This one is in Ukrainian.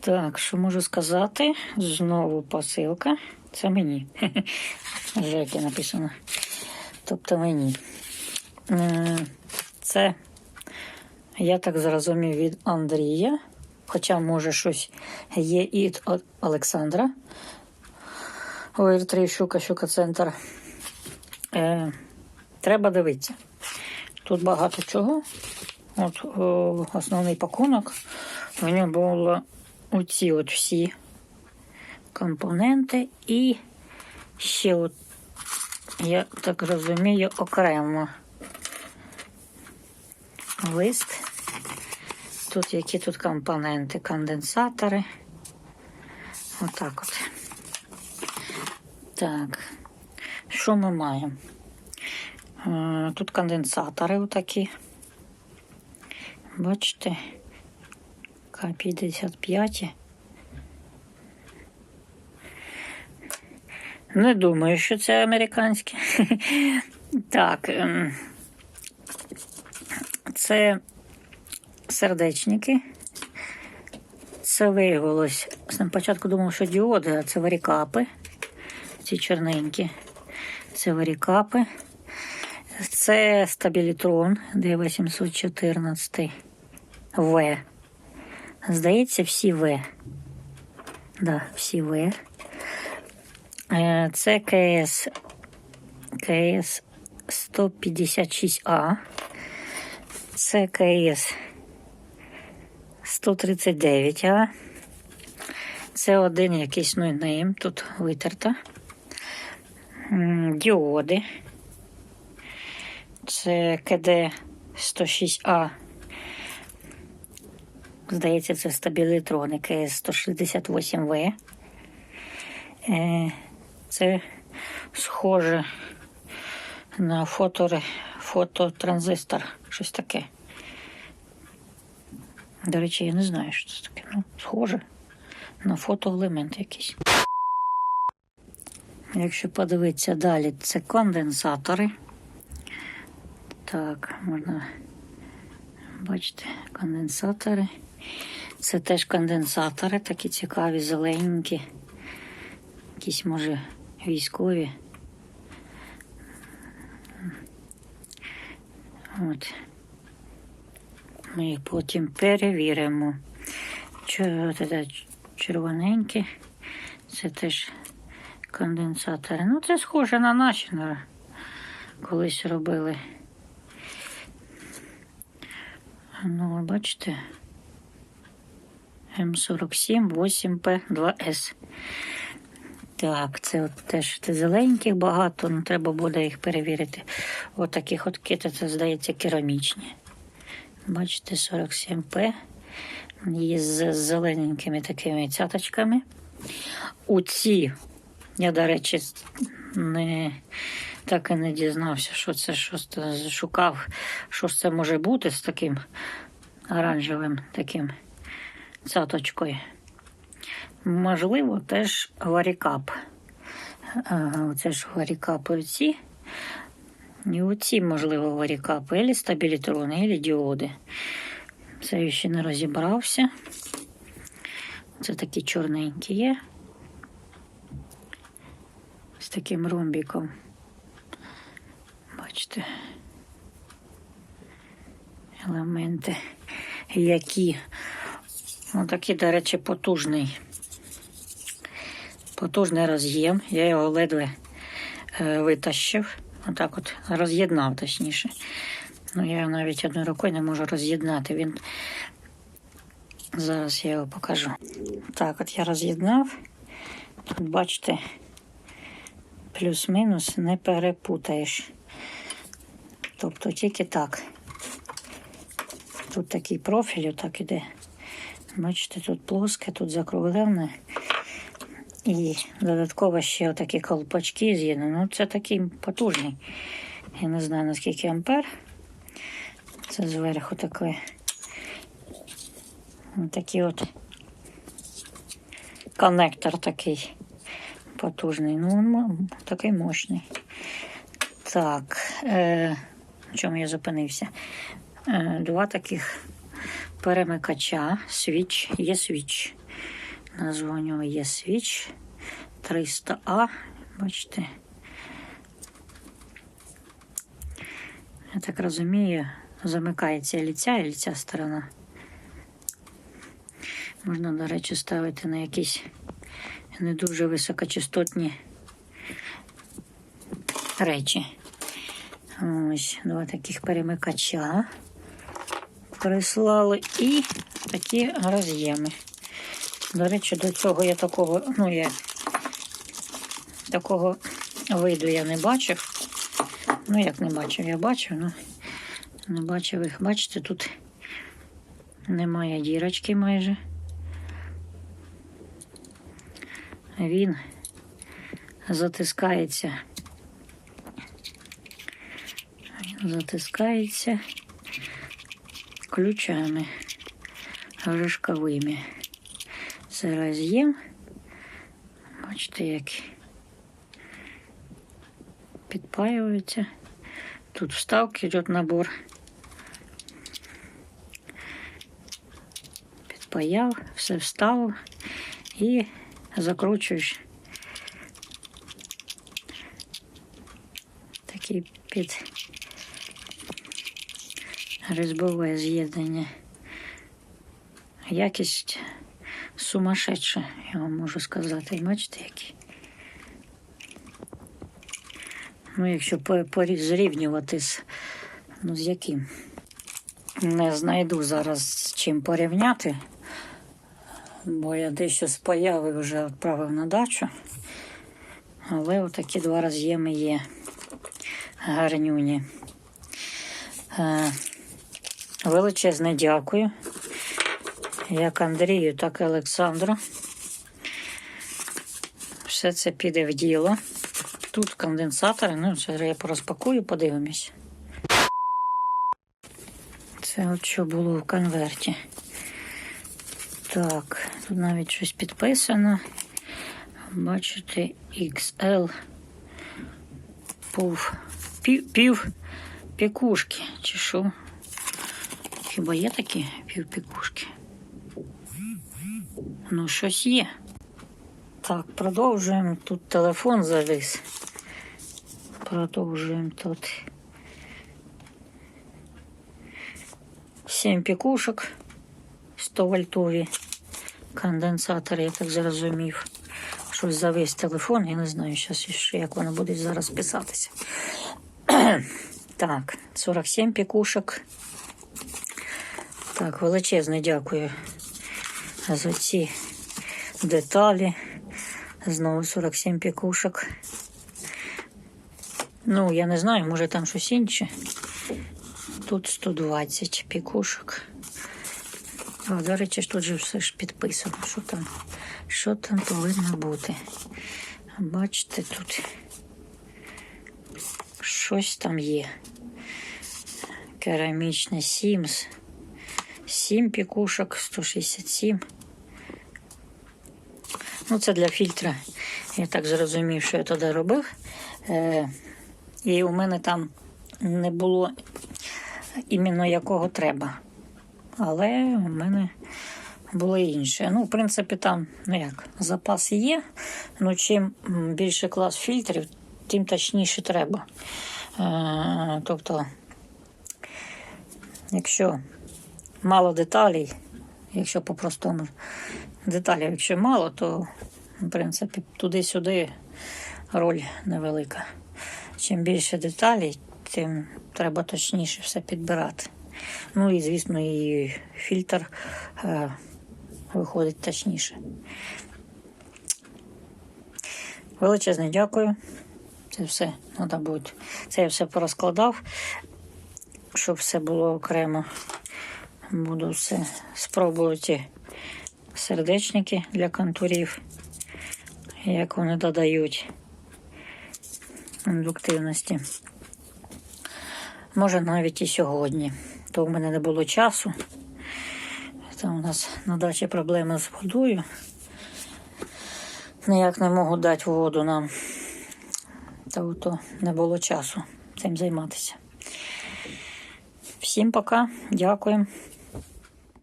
Так, що можу сказати? Знову посилка. Це мені. Вже написано. Тобто мені. Е, Це, я так зрозумів, від Андрія. Хоча, може, щось є і від Олександра. ОР3 Щука, Щука Центр. Е, треба дивитися. Тут багато чого. От о, основний пакунок. В ньому було оці от всі компоненти і ще от, я так розумію, окремо лист. Тут які тут компоненти, конденсатори. Отак от. Так. Що ми маємо? Е, Тут конденсатори отакі. Бачите? К-55. Не думаю, що це американське. Так. ем, Це сердечники. Це виявилось. Спочатку думав, що діоди, а це варікапи. Ці чорненькі. Це варікапи. Це стабілітрон D814 В. Здається, всі В. Да, всі В. Е, Це КС КС 156А. Це КС 139А. Це один якийсь нойнейм, тут витерта. Діоди. Це КД 106А. Здається, це стабілітрони КС 168В. Е, Це схоже на фото, фототранзистор, щось таке. До речі, я не знаю, що це таке. Ну, схоже на фотоелемент якийсь. Якщо подивитися далі, це конденсатори. Так, можна бачите, конденсатори. Це теж конденсатори, такі цікаві, зелененькі. Якісь, може, військові. От. Ми їх потім перевіримо. Червоненькі. Це теж конденсатори. Ну, це схоже на наші, ну, колись робили. Ну, бачите. М47 8П2С. Так, це от теж зеленьких багато, ну треба буде їх перевірити. От таких от кити, це здається керамічні. Бачите, 47П. Є з зелененькими такими цяточками. У ці, я, до речі, не, так і не дізнався, що це що шукав, що це може бути з таким оранжевим таким цяточкою. Можливо, теж варікап. Оце ж варікапи оці. І оці, можливо, варікапи, або стабілітрони, або діоди. Це я ще не розібрався. Це такі чорненькі є. З таким ромбіком. Бачите. Елементи, які. Ну, такий, до речі, потужний. Потужний роз'єм. Я його ледве е, витащив. Отак от роз'єднав, точніше. Ну, я його навіть одною рукою не можу роз'єднати. Він зараз я його покажу. Так, от я роз'єднав. Тут бачите, плюс-мінус не перепутаєш. Тобто тільки так. Тут такий профіль, отак іде. Бачите, тут плоске, тут закруглене. І додатково ще отакі колпачки з'єднані. Ну, це такий потужний. Я не знаю наскільки ампер. Це зверху таке. Такий от коннектор такий потужний. Ну, він такий мощний. Так, е, на чому я зупинився? Е, два таких перемикача. Свіч, є свіч. Нього є свіч 300А. Бачите. Я так розумію, замикається і ліця і ліця сторона. Можна, до речі, ставити на якісь не дуже високочастотні речі. Ось два таких перемикача прислали і такі роз'єми. До речі, до цього я такого, ну я такого виду я не бачив. Ну, як не бачив, я бачив, ну не бачив їх. Бачите, тут немає дірочки майже. Він затискається. Він затискається ключами рожковими. Це роз'єм. Бачите, як підпаюється. Тут вставки, тут набор. Підпаяв, все вставив і закручуєш такий під різьбове з'єднання. Якість сумасшедша, я вам можу сказати. І Бачите, які? Ну, якщо зрівнювати з, ну, з яким. Не знайду зараз з чим порівняти, бо я дещо з появи вже відправив на дачу. Але отакі два роз'єми є гарнюні. Величезне дякую. Як Андрію, так і Олександру. Все це піде в діло. Тут конденсатори, ну, це я порозпакую, подивимось. Це от що було в конверті. Так, тут навіть щось підписано. Бачите, XL пів, пів пікушки, чи що? Хіба є такі півпікушки? Ну, щось є. Так, продовжуємо. Тут телефон завис. Продовжуємо тут. Сім пікушок 100 вольтові конденсатори, я так зрозумів. Щось завис телефон, я не знаю, ще, як воно буде зараз писатися. так, 47 пікушок. Так, величезне дякую за ці деталі. Знову 47 пікушок. Ну, я не знаю, може там щось інше. Тут 120 пікушок. О, до речі, тут же все ж підписано. Що там, що там повинно бути? Бачите, тут щось там є. Керамічне Sims. 7 пікушок, 167. Ну, це для фільтра. Я так зрозумів, що я тоді робив. Е, і у мене там не було іменно якого треба. Але у мене було інше. Ну, в принципі, там, ну як, запас є. Ну, чим більше клас фільтрів, тим точніше треба. Е, тобто, якщо мало деталей, якщо по-простому деталей, якщо мало, то в принципі туди-сюди роль невелика. Чим більше деталей, тим треба точніше все підбирати. Ну і, звісно, і фільтр е, виходить точніше. Величезне дякую. Це все треба буде. Це я все порозкладав, щоб все було окремо. Буду все спробувати сердечники для контурів, як вони додають індуктивності. Може навіть і сьогодні. То в мене не було часу. Там у нас на дачі проблеми з водою. Ніяк не можу дати воду нам. Та то не було часу цим займатися. Всім пока, дякуємо.